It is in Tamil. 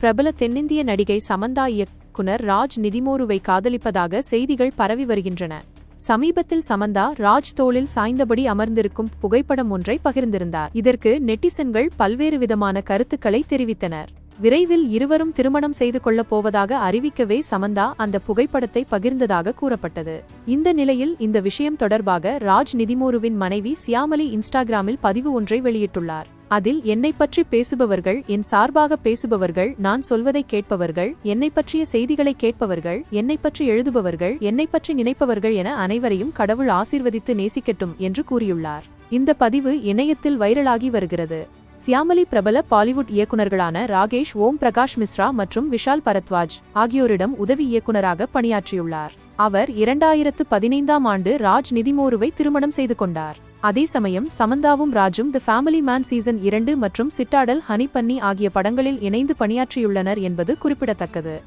பிரபல தென்னிந்திய நடிகை சமந்தா இயக்குனர் ராஜ் நிதிமோருவை காதலிப்பதாக செய்திகள் பரவி வருகின்றன. சமீபத்தில் சமந்தா ராஜ் தோளில் சாய்ந்தபடி அமர்ந்திருக்கும் புகைப்படம் ஒன்றை பகிர்ந்திருந்தார். இதற்கு நெட்டிசன்கள் பல்வேறு விதமான கருத்துக்களை தெரிவித்தனர். விரைவில் இருவரும் திருமணம் செய்து கொள்ளப் போவதாக அறிவிக்கவே சமந்தா அந்த புகைப்படத்தை பகிர்ந்ததாக கூறப்பட்டது. இந்த நிலையில் இந்த விஷயம் தொடர்பாக ராஜ் நிதிமோருவின் மனைவி சியாமலி இன்ஸ்டாகிராமில் பதிவு ஒன்றை வெளியிட்டுள்ளார். அதில் என்னை பற்றி பேசுபவர்கள் என் சார்பாக பேசுபவர்கள் நான் சொல்வதை கேட்பவர்கள் என்னை பற்றிய செய்திகளை கேட்பவர்கள் என்னை பற்றி எழுதுபவர்கள் என்னை பற்றி நினைப்பவர்கள் என அனைவரையும் கடவுள் ஆசீர்வதித்து நேசிக்கட்டும் என்று கூறியுள்ளார். இந்த பதிவு இணையத்தில் வைரலாகி வருகிறது. சியாமலி பிரபல பாலிவுட் இயக்குனர்களான ராகேஷ் ஓம் பிரகாஷ் மிஸ்ரா மற்றும் விஷால் பரத்வாஜ் ஆகியோரிடம் உதவி இயக்குநராக பணியாற்றியுள்ளார். அவர் இரண்டாயிரத்து பதினைந்தாம் ஆண்டு ராஜ் நிதிமோருவை திருமணம் செய்து கொண்டார். அதே சமயம் சமந்தாவும் ராஜும் தி ஃபேமிலி மேன் சீசன் இரண்டு மற்றும் சிட்டாடல் ஹனி பன்னி ஆகிய படங்களில் இணைந்து பணியாற்றியுள்ளனர் என்பது குறிப்பிடத்தக்கது.